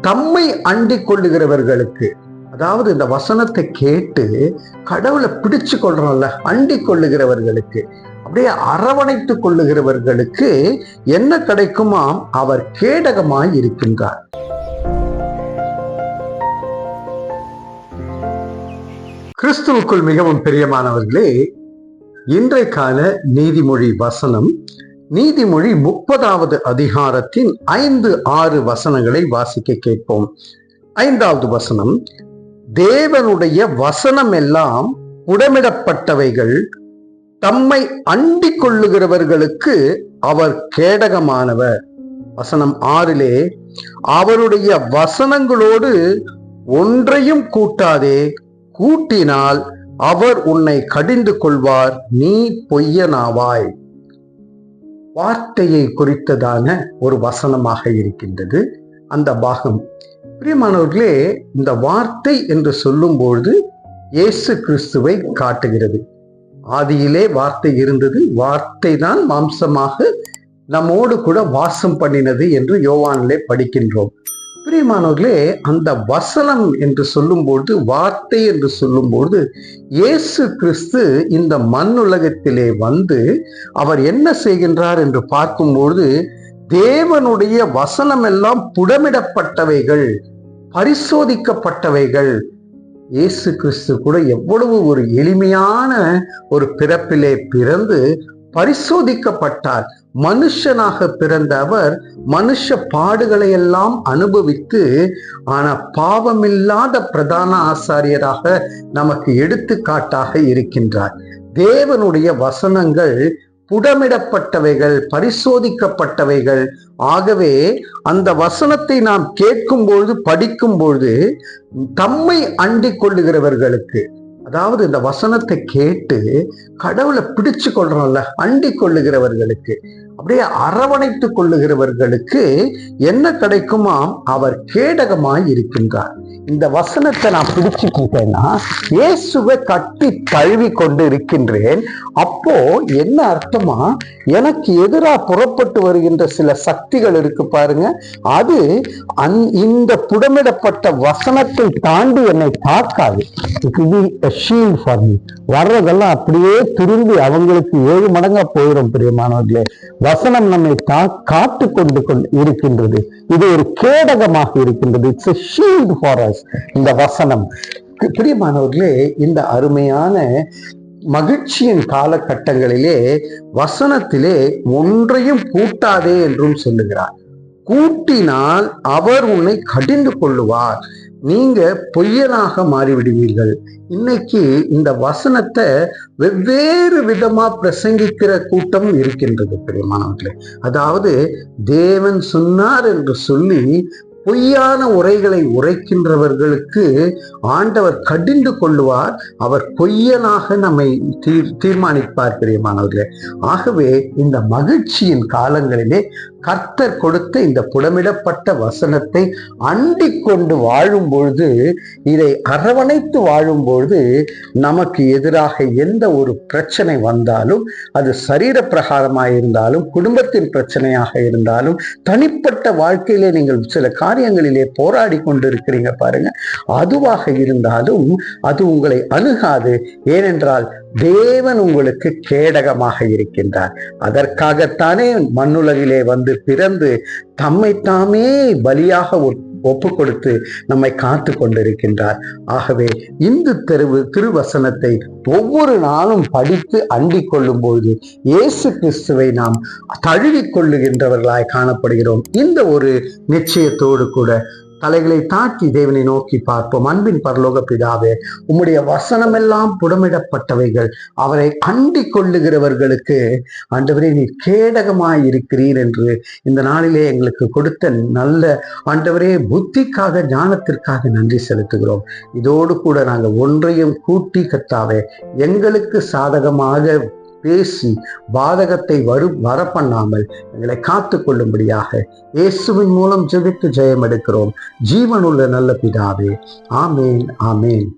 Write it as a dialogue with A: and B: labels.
A: தம்மை அண்டிக் கொள்ளுகிறவர்களுக்கு அதாவது இந்த வசனத்தை கேட்டு கடவுளை பிடிச்சு கொள்றோம்ல அண்டி கொள்ளுகிறவர்களுக்கு அப்படியே அரவணைத்துக் கொள்ளுகிறவர்களுக்கு என்ன கிடைக்குமாம் அவர் கேடகமாய் இருக்கின்றார். கிறிஸ்துவுக்குள் மிகவும் பிரியமானவர்களே இன்றைக்கான நீதிமொழி வசனம் நீதிமொழி முப்பதாவது அதிகாரத்தின் ஐந்து ஆறு வசனங்களை வாசிக்க கேட்போம். ஐந்தாவது வசனம் தேவனுடைய வசனம் எல்லாம் உடமிடப்பட்டவைகள் தம்மை அண்டிக் கொள்ளுகிறவர்களுக்கு அவர் கேடகமானவர். வசனம் ஆறிலே அவருடைய வசனங்களோடு ஒன்றையும் கூட்டாதே கூட்டினால் அவர் உன்னை கடிந்து கொள்வார் நீ பொய்யனாவாய். வார்த்தையை குறித்ததான ஒரு வசனமாக இருக்கின்றது. அந்த பாகம். பிரியமானவர்களே இந்த வார்த்தை என்று சொல்லும்பொழுது இயேசு கிறிஸ்துவை காட்டுகிறது. ஆதியிலே வார்த்தை இருந்தது. வார்த்தை தான் மாம்சமாக நம்மோடு கூட வாசம் பண்ணினது என்று யோவானிலே படிக்கின்றோம். பிரியமானவர்களே அந்த வசனம் என்று சொல்லும்போது வார்த்தை என்று சொல்லும்போது இயேசு கிறிஸ்து இந்த மண்ணுலகத்திலே வந்து அவர் என்ன செய்கின்றார் என்று பார்க்கும்பொழுது தேவனுடைய வசனம் எல்லாம் புடமிடப்பட்டவைகள் பரிசோதிக்கப்பட்டவைகள். இயேசு கிறிஸ்து கூட எவ்வளவு ஒரு எளிமையான ஒரு பிறப்பிலே பிறந்து பரிசோதிக்கப்பட்டார். மனுஷனாக பிறந்த அவர் மனுஷ பாடுகளை எல்லாம் அனுபவித்து ஆனா பாவமில்லாத பிரதான ஆசாரியராக நமக்கு எடுத்துக்காட்டாக இருக்கின்றார். தேவனுடைய வசனங்கள் புடமிடப்பட்டவைகள் பரிசோதிக்கப்பட்டவைகள். ஆகவே அந்த வசனத்தை நாம் கேட்கும் பொழுது படிக்கும் பொழுது தம்மை அண்டிக் கொள்ளுகிறவர்களுக்கு அதாவது இந்த வசனத்தை கேட்டு கடவுளை பிடிச்சு கொள்றோம்ல அண்டிக் கொள்ளுகிறவர்களுக்கு அப்படியே அரவணைத்துக் கொள்ளுகிறவர்களுக்கு என்ன கிடைக்குமாம்? அவர் கேடகமாய் இருக்கின்றார். இந்த வசனத்தை நான் பிடிச்சுக்கிட்டேன்னா இயேசுவை கட்டி தழுவி கொண்டு இருக்கின்றேன். அப்போ என்ன அர்த்தமா? எனக்கு எதிராக புறப்பட்டு வருகின்ற சில சக்திகள் இருக்கு பாருங்க. அது அந் இந்த புடமிடப்பட்ட வசனத்தை தாண்டி என்னை தாக்காது வர்றதெல்லாம் அப்படியே திரும்பி அவங்களுக்கு ஏழு மடங்கா போயிடும் பிரியமானவர்களே. வசனம் நம்மை கா காத்து கொண்டு இருக்கின்றது. இது ஒரு கேடகமாக இருக்கின்றது. இட்ஸ் ஷீல்ட் ஃபார் அஸ் இந்த வசனம். பிரியமானவர்களே இந்த அருமையான மகிழ்ச்சியின் காலகட்டங்களிலே வசனத்திலே ஒன்றையும் கூட்டாதே என்றும் சொல்லுகிறார். கூட்டினால் அவர் உன்னை கடிந்து கொள்ளுவார். நீங்க பொய்யனாக மாறிவிடுவீர்கள். இன்னைக்கு இந்த வசனத்தை வெவ்வேறு விதமா பிரசங்கிக்கிற கூட்டம் இருக்கின்றது பிரியமானவர்களே. அதாவது தேவன் சொன்னார் என்று சொல்லி பொய்யான உரைகளை உரைக்கின்றவர்களுக்கு ஆண்டவர் கடிந்து கொள்ளுவார் அவர் பொய்யனாக நம்மை தீர் தீர்மானிப்பார் பிரியமானவர்களே. ஆகவே இந்த மகிழ்ச்சியின் காலங்களிலே கர்த்தர் கொடுத்த இந்த புடமிடப்பட்ட வசனத்தை அண்டிக் கொண்டு வாழும் பொழுது இதை அரவணைத்து வாழும் பொழுது நமக்கு எதிராக எந்த ஒரு பிரச்சனை வந்தாலும் அது சரீர பிரகாரமாக இருந்தாலும் குடும்பத்தின் பிரச்சனையாக இருந்தாலும் தனிப்பட்ட வாழ்க்கையிலே நீங்கள் சில காரியங்களிலே போராடி கொண்டு இருக்கிறீங்க பாருங்க. அதுவாக இருந்தாலும் அது உங்களை அணுகாது. ஏனென்றால் தேவன் உங்களுக்கு கேடகமாக இருக்கின்றார். அதற்காகத்தானே மண்ணுலகிலே வந்து பிறந்து தம்மை தாமே பலியாக ஒப்பு கொடுத்து நம்மை காத்து கொண்டிருக்கின்றார். ஆகவே இந்த தெருவு திருவசனத்தை ஒவ்வொரு நாளும் படித்து அண்டிக் கொள்ளும் பொழுது இயேசு கிறிஸ்துவை நாம் தழுவி கொள்ளுகின்றவர்களாய் காணப்படுகிறோம். இந்த ஒரு நிச்சயத்தோடு கூட தலைகளை தாக்கி தேவனை நோக்கி பார்ப்போம். அன்பின் பரலோக பிதாவே உம்முடைய வசனமெல்லாம் புடமிடப்பட்டவைகள். அவரை அண்டிக் கொள்ளுகிறவர்களுக்கு ஆண்டவரே நீ கேடகமாய் இருக்கிறீர் என்று இந்த நாளிலே எங்களுக்கு கொடுத்த நல்ல ஆண்டவரே புத்திக்காக ஞானத்திற்காக நன்றி செலுத்துகிறோம். இதோடு கூட நாங்கள் ஒன்றையும் கூட்டி கத்தாவே எங்களுக்கு சாதகமாக பேசி பாதகத்தை வரு வரப்பண்ணாமல் எங்களை காத்து கொள்ளும்படியாக இயேசுவின் மூலம் ஜெபித்து ஜெயம் எடுக்கிறோம் ஜீவனுள்ள நல்ல பிதாவே. ஆமேன் ஆமேன்.